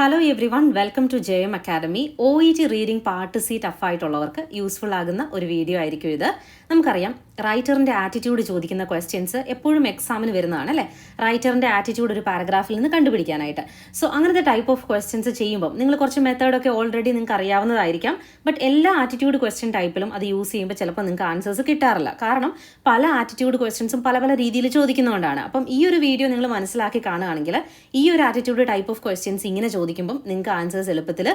Hello everyone welcome to J M Academy O E T reading part C ടഫായിട്ടുള്ളവർക്ക് useful ആകുന്ന ഒരു video ആയിരിക്കും ഇത്. നമുക്കറിയാം റൈറ്ററിന്റെ ആറ്റിറ്റ്യൂഡ് ചോദിക്കുന്ന ക്വസ്റ്റ്യൻസ് എപ്പോഴും എക്സാമിന് വരുന്നതാണ് അല്ലേ? റൈറ്ററിന്റെ ആറ്റിറ്റ്യൂഡ് ഒരു പാരഗ്രാഫിൽ നിന്ന് കണ്ടുപിടിക്കാനായിട്ട്. സോ അങ്ങനത്തെ ടൈപ്പ് ഓഫ് ക്വസ്റ്റ്യൻസ് ചെയ്യുമ്പോൾ നിങ്ങൾ കുറച്ച് മെത്തേഡൊക്കെ ഓൾറെഡി നിങ്ങൾക്ക് അറിയാവുന്നതായിരിക്കാം. ബട്ട് എല്ലാ ആറ്റിറ്റ്യൂഡ് ക്വസ്റ്റ്യൻ ടൈപ്പിലും അത് യൂസ് ചെയ്യുമ്പോൾ ചിലപ്പോൾ നിങ്ങൾക്ക് ആൻസേഴ്സ് കിട്ടാറില്ല. കാരണം പല ആറ്റിറ്റ്യൂഡ് ക്വസ്റ്റ്യൻസും പല പല രീതിയിൽ ചോദിക്കുന്നതുകൊണ്ടാണ്. അപ്പം ഈ ഒരു വീഡിയോ നിങ്ങൾ മനസ്സിലാക്കി കാണുകയാണെങ്കിൽ ഈ ഒരു ആറ്റിറ്റ്യൂഡ് ടൈപ്പ് ഓഫ് ക്വസ്റ്റ്യൻസ് ഇങ്ങനെ ചോദിക്കുമ്പം നിങ്ങൾക്ക് ആൻസേഴ്സ് എളുപ്പത്തിൽ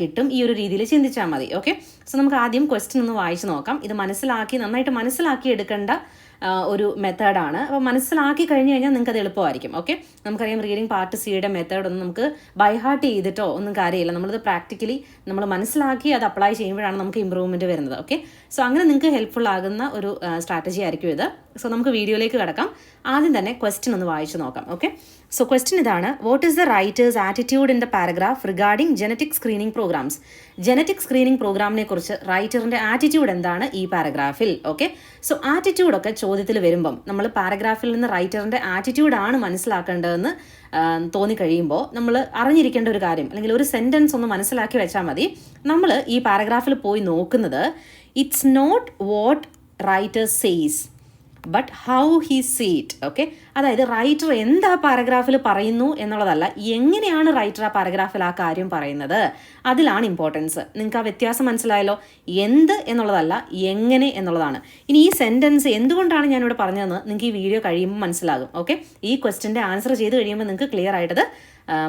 കിട്ടും. ഈ ഒരു രീതിയിൽ ചിന്തിച്ചാൽ മതി. ഓക്കെ സോ നമുക്ക് ആദ്യം ക്വസ്റ്റ്യൻ ഒന്ന് വായിച്ചു നോക്കാം. ഇത് മനസ്സിലാക്കി നന്നായിട്ട് മനസ്സിലാക്കി എടുക്കേണ്ട ഒരു മെത്തേഡാണ്. അപ്പോൾ മനസ്സിലാക്കി കഴിഞ്ഞ് കഴിഞ്ഞാൽ നിങ്ങൾക്ക് അത് എളുപ്പമായിരിക്കും. ഓക്കെ? നമുക്കറിയാം റീഡിംഗ് പാർട്ട് സിയുടെ മെത്തേഡ് ഒന്നും നമുക്ക് ബൈഹാർട്ട് ചെയ്തിട്ടോ ഒന്നും കാര്യമില്ല. നമ്മളത് പ്രാക്ടിക്കലി നമ്മൾ മനസ്സിലാക്കി അത് അപ്ലൈ ചെയ്യുമ്പോഴാണ് നമുക്ക് ഇമ്പ്രൂവ്മെന്റ് വരുന്നത്. ഓക്കെ? സോ അങ്ങനെ നിങ്ങൾക്ക് ഹെൽപ്ഫുൾ ആകുന്ന ഒരു സ്ട്രാറ്റജി ആയിരിക്കും ഇത്. സോ നമുക്ക് വീഡിയോയിലേക്ക് കിടക്കാം. ആദ്യം തന്നെ ക്വസ്റ്റ്യൻ ഒന്ന് വായിച്ചു നോക്കാം. ഓക്കെ? സോ ക്വസ്റ്റ്യൻ ഇതാണ്. What is the writer's attitude in the paragraph regarding genetic screening programmes genetic screening പ്രോഗ്രാമിനെ കുറിച്ച് റൈറ്ററിന്റെ ആറ്റിറ്റ്യൂഡ് എന്താണ് ഈ പാരഗ്രാഫിൽ ഓക്കെ? സോ ആറ്റിറ്റ്യൂഡ് ഒക്കെ ചോദ്യത്തിൽ വരുമ്പം നമ്മൾ പാരഗ്രാഫിൽ നിന്ന് റൈറ്ററിന്റെ ആറ്റിറ്റ്യൂഡാണ് മനസ്സിലാക്കേണ്ടതെന്ന് തോന്നി തോന്നിക്കഴിയുമ്പോൾ നമ്മൾ അറിഞ്ഞിരിക്കേണ്ട ഒരു കാര്യം അല്ലെങ്കിൽ ഒരു സെന്റൻസ് ഒന്ന് മനസ്സിലാക്കി വെച്ചാൽ മതി. നമ്മൾ ഈ പാരഗ്രാഫിൽ പോയി നോക്കുന്നത് it's not what writer says but how he sees it okay അതായത് റൈറ്റർ എന്താ പാരഗ്രാഫിൽ പറയുന്നു എന്നുള്ളതല്ല എങ്ങനെയാണ് റൈറ്റർ ആ പാരഗ്രാഫിൽ ആ കാര്യം പറയുന്നത്? അതിലാണ് ഇമ്പോർട്ടൻസ് നിങ്ങൾക്ക് ആ വ്യത്യാസം മനസ്സിലായല്ലോ? എന്ത് എന്നുള്ളതല്ല എങ്ങനെ എന്നുള്ളതാണ്. ഇനി ഈ സെന്റൻസ് എന്തുകൊണ്ടാണ് ഞാനിവിടെ പറഞ്ഞതെന്ന് നിങ്ങൾക്ക് ഈ വീഡിയോ കഴിയുമ്പോൾ മനസ്സിലാകും ഓക്കെ ഈ ക്വസ്റ്റിന്റെ ആൻസർ ചെയ്ത് കഴിയുമ്പോൾ നിങ്ങൾക്ക് ക്ലിയർ ആയിട്ടത്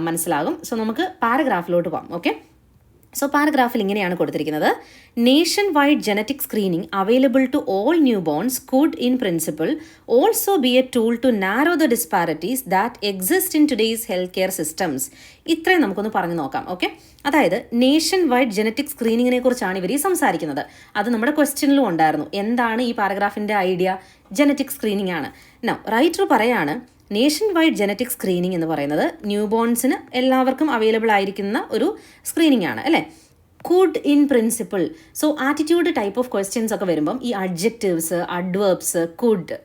മനസ്സിലാകും. സോ നമുക്ക് പാരഗ്രാഫിലോട്ട് പോകാം ഓക്കെ സോ പാരഗ്രാഫിൽ ഇങ്ങനെയാണ് കൊടുത്തിരിക്കുന്നത്. Nationwide genetic screening available to all newborns could in principle also be a tool to narrow the disparities that exist in today's health care systems ഇത്രയും നമുക്കൊന്ന് പറഞ്ഞു നോക്കാം ഓക്കെ അതായത് നേഷൻ വൈഡ് ജനറ്റിക് സ്ക്രീനിങ്ങിനെ കുറിച്ചാണ് ഇവർ ഈ സംസാരിക്കുന്നത്. അത് നമ്മുടെ ക്വസ്റ്റ്യനിലും ഉണ്ടായിരുന്നു. എന്താണ് ഈ പാരഗ്രാഫിന്റെ ഐഡിയ ജനറ്റിക് സ്ക്രീനിങ് ആണ്. നോ റൈറ്റർ പറയാണ് നേഷൻ വൈഡ് ജനറ്റിക് സ്ക്രീനിങ് എന്ന് പറയുന്നത് ന്യൂ ബോൺസിന് എല്ലാവർക്കും അവൈലബിൾ ആയിരിക്കുന്ന ഒരു സ്ക്രീനിങ് ആണ് അല്ലേ? Could in principle so attitude type of questions ഒക്കെ വരുമ്പം ഈ adjectives adverbs could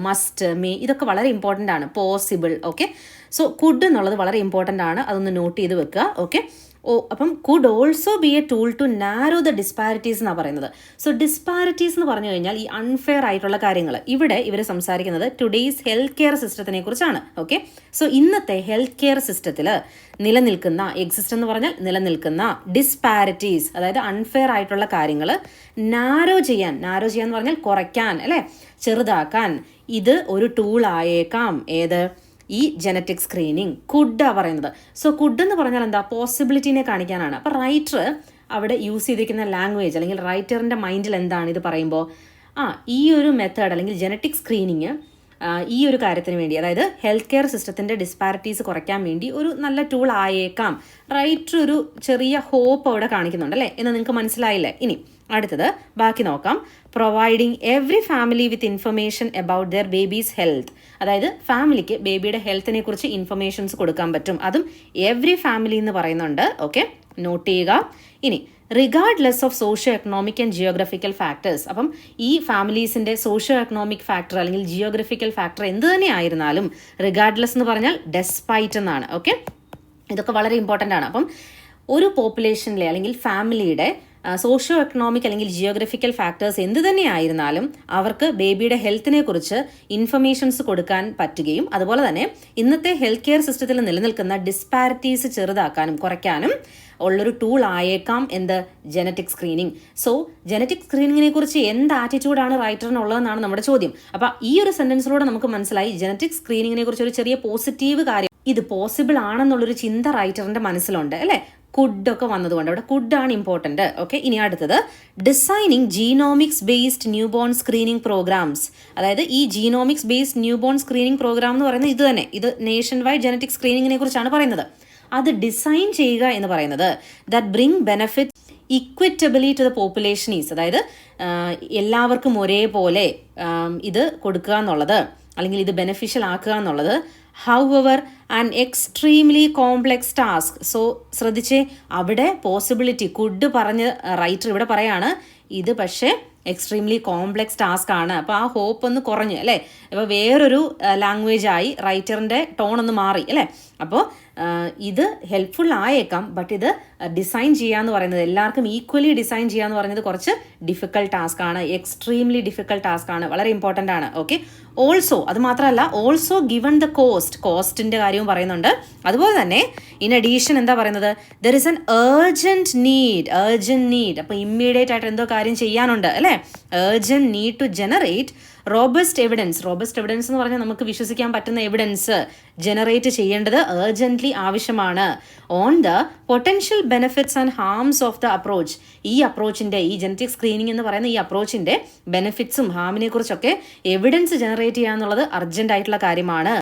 must may ഇതൊക്കെ വളരെ ഇമ്പോർട്ടന്റ് ആണ് പോസിബിൾ ഓക്കെ സോ കുഡ് എന്നുള്ളത് വളരെ ഇമ്പോർട്ടന്റ് ആണ് അതൊന്ന് നോട്ട് ചെയ്ത് വെക്കുക ഓക്കെ ഓ അപ്പം could also be a tool to narrow the disparities എന്നാണ് പറയുന്നത്. സോ ഡിസ്പാരിറ്റീസ് എന്ന് പറഞ്ഞു കഴിഞ്ഞാൽ ഈ അൺഫെയർ ആയിട്ടുള്ള കാര്യങ്ങൾ. ഇവിടെ ഇവർ സംസാരിക്കുന്നത് ടുഡേയ്സ് ഹെൽത്ത് കെയർ സിസ്റ്റത്തിനെ കുറിച്ചാണ്. ഓക്കെ സോ ഇന്നത്തെ ഹെൽത്ത് കെയർ സിസ്റ്റത്തിൽ നിലനിൽക്കുന്ന എക്സിസ്റ്റ് എന്ന് പറഞ്ഞാൽ നിലനിൽക്കുന്ന ഡിസ്പാരിറ്റീസ് അതായത് അൺഫെയർ ആയിട്ടുള്ള കാര്യങ്ങൾ നാരോ ചെയ്യാൻ നാരോ ചെയ്യാൻ എന്ന് പറഞ്ഞാൽ കുറയ്ക്കാൻ അല്ലേ? ചെറുതാക്കാൻ ഇത് ഒരു ടൂൾ ആയേക്കാം. ഏത്? ഈ ജനറ്റിക് സ്ക്രീനിങ് കുഡാ പറയുന്നത്. സോ കുഡ് എന്ന് പറഞ്ഞാൽ എന്താ? പോസിബിലിറ്റിനെ കാണിക്കാനാണ്. അപ്പോൾ റൈറ്റർ അവിടെ യൂസ് ചെയ്തിരിക്കുന്ന ലാംഗ്വേജ് അല്ലെങ്കിൽ റൈറ്ററിന്റെ മൈൻഡിൽ എന്താണ് ഇത് പറയുമ്പോൾ ആ ഈ ഒരു മെത്തേഡ് അല്ലെങ്കിൽ ജനറ്റിക് സ്ക്രീനിങ് ഈ ഒരു കാര്യത്തിന് വേണ്ടി അതായത് ഹെൽത്ത് കെയർ സിസ്റ്റത്തിന്റെ ഡിസ്പാരിറ്റീസ് കുറയ്ക്കാൻ വേണ്ടി ഒരു നല്ല ടൂൾ ആയേക്കാം. റൈറ്റർ ഒരു ചെറിയ ഹോപ്പ് അവിടെ കാണിക്കുന്നുണ്ട് അല്ലേ? എന്ന് നിങ്ങൾക്ക് മനസ്സിലായില്ലേ? ഇനി അടുത്തത് ബാക്കി നോക്കാം. Providing every family with information about their baby's health അതായത് ഫാമിലിക്ക് ബേബിയുടെ ഹെൽത്തിനെ കുറിച്ച് ഇൻഫർമേഷൻസ് കൊടുക്കാൻ പറ്റും. അതും എവറി ഫാമിലി എന്ന് പറയുന്നുണ്ട്. ഓക്കെ നോട്ട് ചെയ്യുക. ഇനി regardless of socio economic and geographical factors അപ്പം ഈ ഫാമിലീസിന്റെ സോഷ്യോ എക്കണോമിക് ഫാക്ടർ അല്ലെങ്കിൽ ജിയോഗ്രഫിക്കൽ ഫാക്ടർ എന്ത് തന്നെ ആയിരുന്നാലും റിഗാർഡ്ലെസ് എന്ന് പറഞ്ഞാൽ ഡെസ്പൈറ്റ് എന്നാണ്. ഓക്കെ ഇതൊക്കെ വളരെ ഇമ്പോർട്ടന്റ് ആണ്. അപ്പം ഒരു പോപ്പുലേഷനിലെ അല്ലെങ്കിൽ ഫാമിലിയുടെ സോഷ്യോ എക്കണോമിക് അല്ലെങ്കിൽ ജിയോഗ്രഫിക്കൽ ഫാക്ടേഴ്സ് എന്ത് തന്നെ ആയിരുന്നാലും അവർക്ക് ബേബിയുടെ ഹെൽത്തിനെ കുറിച്ച് ഇൻഫർമേഷൻസ് കൊടുക്കാൻ പറ്റുകയും അതുപോലെ തന്നെ ഇന്നത്തെ ഹെൽത്ത് കെയർ സിസ്റ്റത്തിൽ നിലനിൽക്കുന്ന ഡിസ്പാരിറ്റീസ് ചെറുതാക്കാനും കുറയ്ക്കാനും ഉള്ളൊരു ടൂൾ ആയേക്കാം എന്ത്? ജനറ്റിക് സ്ക്രീനിങ് സോ ജനറ്റിക് സ്ക്രീനിങ്ങിനെ കുറിച്ച് എന്ത് ആറ്റിറ്റ്യൂഡാണ് റൈറ്ററിനുള്ളതെന്നാണ് നമ്മുടെ ചോദ്യം. അപ്പോൾ ഈ ഒരു സെന്റൻസിലൂടെ നമുക്ക് മനസ്സിലായി ജനറ്റിക് സ്ക്രീനിങ്ങിനെ കുറിച്ച് ഒരു ചെറിയ പോസിറ്റീവ് കാര്യം ഇത് പോസിബിൾ ആണെന്നുള്ളൊരു ചിന്ത റൈറ്ററിന്റെ മനസ്സിലുണ്ട് അല്ലേ? കുഡ് ഒക്കെ വന്നതുകൊണ്ട്. അവിടെ കുഡാണ് ഇമ്പോർട്ടന്റ് ഓക്കെ ഇനി അടുത്തത്. Designing genomics based newborn screening programmes അതായത് ഈ genomics based newborn screening programme എന്ന് പറയുന്നത് ഇത് തന്നെ. ഇത് നേഷൻ വൈഡ് ജനറ്റിക് സ്ക്രീനിങ്ങിനെ കുറിച്ചാണ് പറയുന്നത്. അത് ഡിസൈൻ ചെയ്യുക എന്ന് പറയുന്നത്. That bring benefit equitably to the population is അതായത് എല്ലാവർക്കും ഒരേപോലെ ഇത് കൊടുക്കുക എന്നുള്ളത്. അല്ലെങ്കിൽ ഇത് ബെനഫിഷ്യൽ ആക്കുക എന്നുള്ളത്. However and extremely complex task so ശ്രദ്ധിച്ചേ അവിടെ പോസിബിലിറ്റി കുഡ് പറഞ്ഞ് റൈറ്റർ ഇവിടെ പറയാണ് ഇത് പക്ഷേ എക്സ്ട്രീംലി കോംപ്ലെക്സ് ടാസ്ക് ആണ്. അപ്പോൾ ആ ഹോപ്പ് ഒന്ന് കുറഞ്ഞു അല്ലേ? അപ്പോൾ വേറൊരു ലാംഗ്വേജ് ആയി റൈറ്ററിന്റെ ടോൺ ഒന്ന് മാറി അല്ലേ? അപ്പോൾ ഇത് ഹെൽപ്ഫുൾ ആയേക്കാം ബട്ട് ഇത് ഡിസൈൻ ചെയ്യാന്ന് പറയുന്നത് എല്ലാവർക്കും ഈക്വലി ഡിസൈൻ ചെയ്യാന്ന് പറയുന്നത് കുറച്ച് ഡിഫിക്കൽട്ട് ടാസ്ക് ആണ് എക്സ്ട്രീംലി ഡിഫിക്കൽട്ട് ടാസ്ക് ആണ് വളരെ ഇമ്പോർട്ടന്റ് ആണ് ഓക്കെ ഓൾസോ അത് മാത്രമല്ല ഓൾസോ ഗിവൺ ദ കോസ്റ്റ് കോസ്റ്റിന്റെ കാര്യവും പറയുന്നുണ്ട്. അതുപോലെ തന്നെ ഇൻ അഡീഷൻ എന്താ പറയുന്നത്? There is an urgent need urgent need അപ്പോൾ ഇമ്മീഡിയറ്റ് ആയിട്ട് എന്തോ കാര്യം ചെയ്യാനുണ്ട് അല്ലേ? Urgent need to generate robust evidence robust evidence എന്ന് പറഞ്ഞാൽ നമുക്ക് വിശ്വസിക്കാൻ പറ്റുന്ന എവിഡൻസ് ജനറേറ്റ് ചെയ്യേണ്ടത് ഏർജന്റ്ലി ആവശ്യമാണ്. On the potential benefits and harms of the approach ഈ അപ്രോച്ചിന്റെ ഈ ജനറ്റിക് സ്ക്രീനിങ് എന്ന് പറയുന്ന ഈ അപ്രോച്ചിന്റെ ബെനിഫിറ്റ്സും ഹാമിനെ കുറിച്ചൊക്കെ എവിഡൻസ് ജനറേറ്റ് ചെയ്യുക എന്നുള്ളത് അർജന്റ് ആയിട്ടുള്ള കാര്യമാണ്.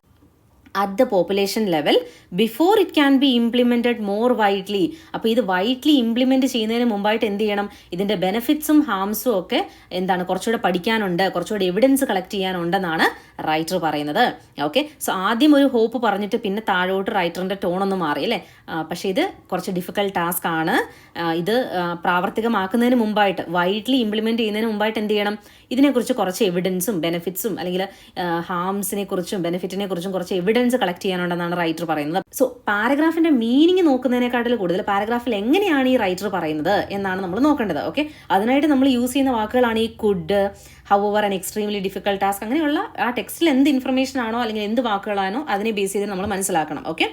At the population level before it can be implemented more widely അപ്പോൾ ഇത് വൈഡ്ലി ഇംപ്ലിമെന്റ് ചെയ്യുന്നതിന് മുമ്പായിട്ട് എന്ത് ചെയ്യണം? ഇതിന്റെ ബെനിഫിറ്റ്സും ഹാംസും ഒക്കെ എന്താണ് കുറച്ചുകൂടെ പഠിക്കാനുണ്ട് കുറച്ചുകൂടെ എവിഡൻസ് കളക്ട് ചെയ്യാനുണ്ടെന്നാണ് റൈറ്റർ പറയുന്നത്. ഓക്കെ സോ ആദ്യം ഒരു ഹോപ്പ് പറഞ്ഞിട്ട് പിന്നെ താഴോട്ട് റൈറ്ററിന്റെ ടോണൊന്ന് മാറി അല്ലേ? പക്ഷേ ഇത് കുറച്ച് ഡിഫിക്കൽട്ട് ടാസ്ക് ആണ്. ഇത് പ്രാവർത്തികമാക്കുന്നതിന് മുമ്പായിട്ട് വൈഡ്ലി ഇംപ്ലിമെന്റ് ചെയ്യുന്നതിന് മുമ്പായിട്ട് എന്ത് ചെയ്യണം? ഇതിനെക്കുറിച്ച് കുറച്ച് എവിഡൻസും ബെനിഫിറ്റ്സും അല്ലെങ്കിൽ ഹാംസിനെ കുറിച്ചും ബെനിഫിറ്റിനെ കുറിച്ചും കുറച്ച് എവിഡൻസ് കളക്ട് ചെയ്യാനുണ്ടെന്നാണ് റൈറ്റർ പറയുന്നത്. സോ പാരഗ്രാഫിന്റെ മീനിങ് നോക്കുന്നതിനെക്കാട്ടിൽ കൂടുതൽ പാരഗ്രാഫിൽ എങ്ങനെയാണ് ഈ റൈറ്റർ പറയുന്നത് എന്നാണ് നമ്മൾ നോക്കേണ്ടത് ഓക്കെ അതിനായിട്ട് നമ്മൾ യൂസ് ചെയ്യുന്ന വാക്കുകളാണ് ഈ could however an extremely difficult task അങ്ങനെയുള്ള ആ ടെക്സ്റ്റിൽ എന്ത് ഇൻഫർമേഷൻ ആണോ അല്ലെങ്കിൽ എന്ത് വാക്കുകളാണോ അതിനെ ബേസ് ചെയ്ത് നമ്മൾ മനസ്സിലാക്കണം ഓക്കെ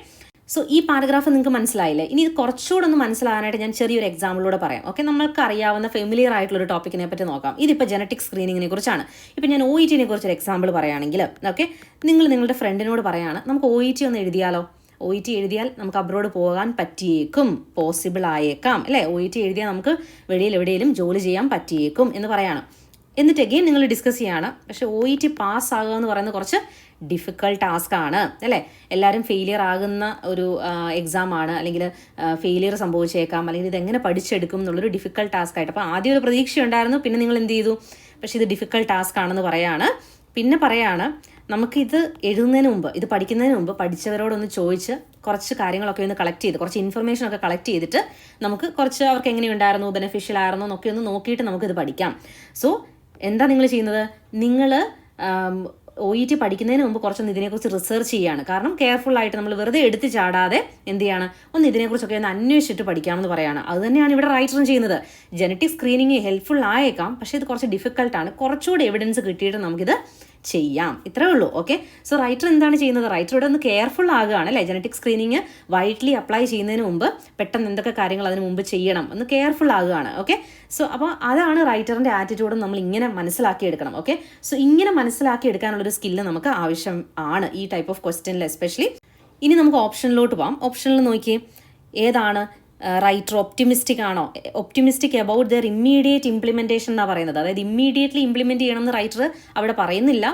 സോ ഈ പാരഗ്രാഫ് നിങ്ങൾക്ക് മനസ്സിലായില്ലേ? ഇനി ഇത് കുറച്ചുകൂടെ ഒന്ന് മനസ്സിലാകാനായിട്ട് ഞാൻ ചെറിയൊരു എക്സാമ്പിളിലൂടെ പറയാം. ഓക്കെ നമ്മൾക്ക് അറിയാവുന്ന ഫെമിലിയർ ആയിട്ടുള്ള ഒരു ടോപ്പിക്കിനെ പറ്റി നോക്കാം. ഇതിപ്പോൾ ജനറ്റിക് സ്ക്രീനിങ്ങിനെ കുറിച്ചാണ്. ഇപ്പം ഞാൻ ഒ ഇ ടിനെ കുറിച്ച് ഒരു എക്സാമ്പിൾ പറയുകയാണെങ്കിൽ ഓക്കെ നിങ്ങൾ നിങ്ങളുടെ ഫ്രണ്ടിനോട് പറയാണ് നമുക്ക് ഒ ഇ ടി ഒന്ന് എഴുതിയാലോ? ഒ ഇ ടി എഴുതിയാൽ നമുക്ക് അബ്രോഡ് പോകാൻ പറ്റിയേക്കും പോസിബിൾ ആയേക്കാം. അല്ലേ? ഒ ഇ ടി എഴുതിയാൽ നമുക്ക് വെളിയിൽ എവിടെയെങ്കിലും ജോലി ചെയ്യാൻ പറ്റിയേക്കും എന്ന് പറയാണ്. എന്നിട്ട് എഗെയിൻ നിങ്ങൾ ഡിസ്കസ് ചെയ്യാണ്. പക്ഷേ ഒ ഇ ടി പാസ് ആകുക എന്ന് പറയുന്നത് കുറച്ച് ഡിഫിക്കൽട്ട് ടാസ്ക് ആണ് അല്ലേ? എല്ലാവരും ഫെയിലിയർ ആകുന്ന ഒരു എക്സാം ആണ് അല്ലെങ്കിൽ ഫെയിലിയർ സംഭവിച്ചേക്കാം അല്ലെങ്കിൽ ഇത് എങ്ങനെ പഠിച്ചെടുക്കും എന്നുള്ളൊരു ഡിഫിക്കൾട്ട് ടാസ്ക് ആയിട്ട്. അപ്പോൾ ആദ്യം ഒരു പ്രതീക്ഷ ഉണ്ടായിരുന്നു പിന്നെ നിങ്ങൾ എന്ത് ചെയ്തു? പക്ഷേ ഇത് ഡിഫിക്കൾട്ട് ടാസ്ക് ആണെന്ന് പറയാണ്. പിന്നെ പറയാണ് നമുക്കിത് എഴുതുന്നതിന് മുമ്പ് ഇത് പഠിക്കുന്നതിന് മുമ്പ് പഠിച്ചവരോടൊന്ന് ചോദിച്ച് കുറച്ച് കാര്യങ്ങളൊക്കെ ഒന്ന് കളക്ട് ചെയ്ത് കുറച്ച് ഇൻഫർമേഷൻ ഒക്കെ കളക്ട് ചെയ്തിട്ട് നമുക്ക് കുറച്ച് അവർക്ക് എങ്ങനെയുണ്ടായിരുന്നു ബെനിഫിഷ്യൽ ആയിരുന്നു എന്നൊക്കെ ഒന്ന് നോക്കിയിട്ട് നമുക്കിത് പഠിക്കാം. സോ എന്താ നിങ്ങൾ ചെയ്യുന്നത്? നിങ്ങൾ ഒ ഇ ടി പഠിക്കുന്നതിന് മുമ്പ് കുറച്ചൊന്ന് ഇതിനെക്കുറിച്ച് റിസർച്ച് ചെയ്യാണ്. കാരണം കെയർഫുൾ ആയിട്ട് നമ്മൾ വെറുതെ എടുത്ത് ചാടാതെ എന്ത് ചെയ്യാണ് ഒന്ന് ഇതിനെക്കുറിച്ചൊക്കെ ഒന്ന് അന്വേഷിച്ചിട്ട് പഠിക്കാമെന്ന് പറയാണ്. അത് തന്നെയാണ് ഇവിടെ റൈറ്ററും ചെയ്യുന്നത്. ജനറ്റിക് സ്ക്രീനിങ് ഹെൽപ്ഫുൾ ആയേക്കാം പക്ഷേ ഇത് കുറച്ച് ഡിഫിക്കൽട്ടാണ് കുറച്ചുകൂടി എവിഡൻസ് കിട്ടിയിട്ട് നമുക്കിത് ചെയ്യാം. ഇത്രേ ഉള്ളൂ. ഓക്കെ സോ റൈറ്റർ എന്താണ് ചെയ്യുന്നത്? റൈറ്റർ ഇവിടെ ഒന്ന് കെയർഫുൾ ആകുകയാണ് അല്ലേ? ജനറ്റിക് സ്ക്രീനിങ് വൈറ്റ്ലി അപ്ലൈ ചെയ്യുന്നതിന് മുമ്പ് പെട്ടെന്ന് എന്തൊക്കെ കാര്യങ്ങൾ അതിന് മുമ്പ് ചെയ്യണം. ഒന്ന് കെയർഫുൾ ആകുകയാണ്. ഓക്കെ സോ അപ്പോൾ അതാണ് റൈറ്ററിന്റെ ആറ്റിറ്റ്യൂഡും നമ്മൾ ഇങ്ങനെ മനസ്സിലാക്കിയെടുക്കണം ഓക്കെ സോ ഇങ്ങനെ മനസ്സിലാക്കിയെടുക്കാനുള്ളൊരു സ്കില്ല് നമുക്ക് ആവശ്യം ആണ് ഈ ടൈപ്പ് ഓഫ് ക്വസ്റ്റ്യനിൽ എസ്പെഷ്യലി ഇനി നമുക്ക് ഓപ്ഷനിലോട്ട് പോകാം ഓപ്ഷനിൽ നോക്കിയേ. ഏതാണ്? റൈറ്റർ ഒപ്റ്റിമിസ്റ്റിക് ആണോ? Optimistic about their immediate implementation എന്നാണ് പറയുന്നത്. അതായത് ഇമ്മീഡിയറ്റ്ലി ഇംപ്ലിമെന്റ് ചെയ്യണമെന്ന് റൈറ്റർ അവിടെ പറയുന്നില്ല.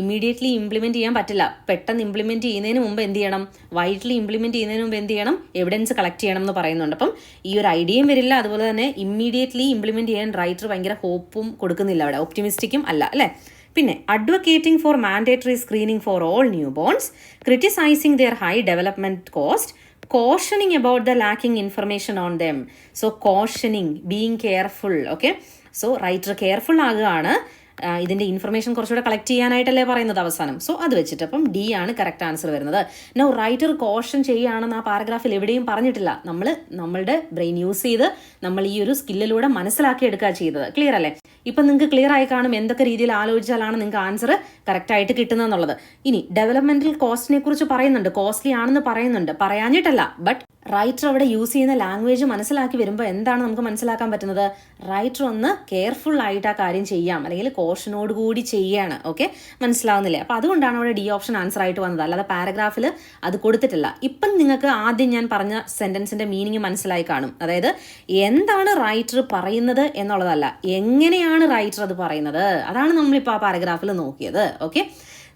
ഇമ്മീഡിയറ്റ്ലി ഇംപ്ലിമെന്റ് ചെയ്യാൻ പറ്റില്ല. പെട്ടെന്ന് ഇംപ്ലിമെന്റ് ചെയ്യുന്നതിന് മുമ്പ് എന്ത് ചെയ്യണം? വൈറ്റ്ലി ഇംപ്ലിമെന്റ് ചെയ്യുന്നതിന് മുമ്പ് എന്ത് ചെയ്യണം? എവിഡൻസ് കളക്ട് ചെയ്യണം എന്ന് പറയുന്നുണ്ട്. അപ്പം ഈ ഒരു ഐഡിയയും വരില്ല. അതുപോലെ തന്നെ ഇമ്മീഡിയറ്റ്ലി ഇംപ്ലിമെന്റ് ചെയ്യാൻ റൈറ്റർ ഭയങ്കര ഹോപ്പും കൊടുക്കുന്നില്ല അവിടെ. ഒപ്റ്റിമിസ്റ്റിക്കും അല്ല അല്ലേ? പിന്നെ advocating for mandatory screening for all newborns criticising their high development cost cautioning about the lacking information on them so cautioning being careful okay so writer careful ആകുകയാണ് ഇതിന്റെ ഇൻഫർമേഷൻ കുറച്ചുകൂടെ collect ചെയ്യാനായിട്ടല്ലേ പറയുന്നത് അവസാനം. സോ അത് വെച്ചിട്ട് അപ്പം ഡി ആണ് correct answer വരുന്നത്. No writer caution ചെയ്യുകയാണെന്ന് ആ പാരഗ്രാഫിൽ എവിടെയും പറഞ്ഞിട്ടില്ല. നമ്മൾ നമ്മളുടെ ബ്രെയിൻ യൂസ് ചെയ്ത് നമ്മൾ ഈ ഒരു സ്കില്ലിലൂടെ മനസ്സിലാക്കി എടുക്കുക ചെയ്തത്. ക്ലിയർ അല്ലേ? ഇപ്പം നിങ്ങൾക്ക് ക്ലിയർ ആയി കാണും എന്തൊക്കെ രീതിയിൽ ആലോചിച്ചാലാണ് നിങ്ങൾക്ക് ആൻസർ കറക്റ്റ് ആയിട്ട് കിട്ടുന്നതെന്നുള്ളത് ഇനി ഡെവലപ്മെന്റൽ കോസ്റ്റിനെ കുറിച്ച് പറയുന്നുണ്ട്. കോസ്റ്റ്ലി ആണെന്ന് പറയുന്നുണ്ട്. പറയാഞ്ഞിട്ടല്ല. ബട്ട് റൈറ്റർ അവിടെ യൂസ് ചെയ്യുന്ന ലാംഗ്വേജ് മനസ്സിലാക്കി വരുമ്പോൾ എന്താണ് നമുക്ക് മനസ്സിലാക്കാൻ പറ്റുന്നത്? റൈറ്റർ ഒന്ന് കെയർഫുൾ ആയിട്ട് ആ കാര്യം ചെയ്യാം. അല്ലെങ്കിൽ കോഷനോട് കൂടി ചെയ്യാണ്. ഓക്കെ മനസ്സിലാവുന്നില്ലേ? അപ്പോൾ അതുകൊണ്ടാണ് അവിടെ ഡി ഓപ്ഷൻ ആൻസർ ആയിട്ട് വന്നത്. അല്ലാതെ പാരഗ്രാഫിൽ അത് കൊടുത്തിട്ടില്ല. ഇപ്പം നിങ്ങൾക്ക് ആദ്യം ഞാൻ പറഞ്ഞ സെന്റൻസിന്റെ മീനിങ് മനസ്സിലായി കാണും. അതായത് എന്താണ് റൈറ്റർ പറയുന്നത് എന്നുള്ളതല്ല. എങ്ങനെയാണ് റൈറ്റർ അത് പറയുന്നത്? അതാണ് നമ്മളിപ്പോൾ ആ പാരഗ്രാഫിൽ നോക്കിയത്. ഓക്കെ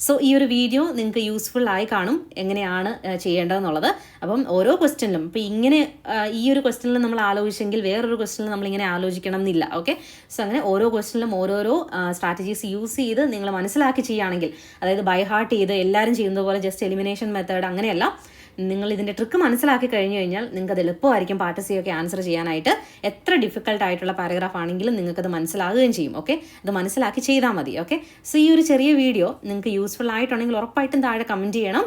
സോ ഈ ഒരു വീഡിയോ നിങ്ങൾക്ക് യൂസ്ഫുൾ ആയി കാണും. എങ്ങനെയാണ് ചെയ്യേണ്ടതെന്നുള്ളത്. അപ്പം ഓരോ ക്വസ്റ്റ്യനിലും ഇപ്പോൾ ഇങ്ങനെ ഈ ഒരു ക്വസ്റ്റ്യനിൽ നമ്മൾ ആലോചിച്ചെങ്കിൽ വേറൊരു ക്വസ്റ്റ്യനിൽ നമ്മൾ ഇങ്ങനെ ആലോചിക്കണം എന്നില്ല ഓക്കെ സോ അങ്ങനെ ഓരോ ക്വസ്റ്റ്യനിലും ഓരോരോ സ്ട്രാറ്റജീസ് യൂസ് ചെയ്ത് നിങ്ങൾ മനസ്സിലാക്കി ചെയ്യുകയാണെങ്കിൽ അതായത് ബൈ ഹാർട്ട് ചെയ്ത് എല്ലാവരും ചെയ്യുന്നത് പോലെ ജസ്റ്റ് എലിമിനേഷൻ മെത്തേഡ് അങ്ങനെയല്ല നിങ്ങൾ ഇതിന്റെ ട്രിക്ക് മനസ്സിലാക്കി കഴിഞ്ഞു കഴിഞ്ഞാൽ നിങ്ങൾക്ക് അത് എളുപ്പമായിരിക്കും പാർട്ട് സി ഒക്കെ ആൻസർ ചെയ്യാനായിട്ട്. എത്ര ഡിഫിക്കൽട്ട് ആയിട്ടുള്ള പാരഗ്രാഫ് ആണെങ്കിലും നിങ്ങൾക്കത് മനസ്സിലാകുകയും ചെയ്യും ഓക്കെ അത് മനസ്സിലാക്കി ചെയ്താൽ മതി ഓക്കെ സോ ഈ ഒരു ചെറിയ വീഡിയോ നിങ്ങൾക്ക് യൂസ്ഫുൾ ആയിട്ടുണ്ടെങ്കിൽ ഉറപ്പായിട്ടും താഴെ കമന്റ് ചെയ്യണം.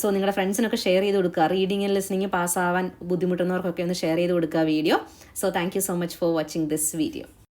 സോ നിങ്ങളുടെ ഫ്രണ്ട്സിനൊക്കെ ഷെയർ ചെയ്ത് കൊടുക്കുക. ആൻഡ് ലിസ്ണിംഗ് പാസ്സാവാൻ ബുദ്ധിമുട്ടുന്നവർക്കൊക്കെ ഒന്ന് ഷെയർ ചെയ്ത് കൊടുക്കുക video so thank so much for watching this video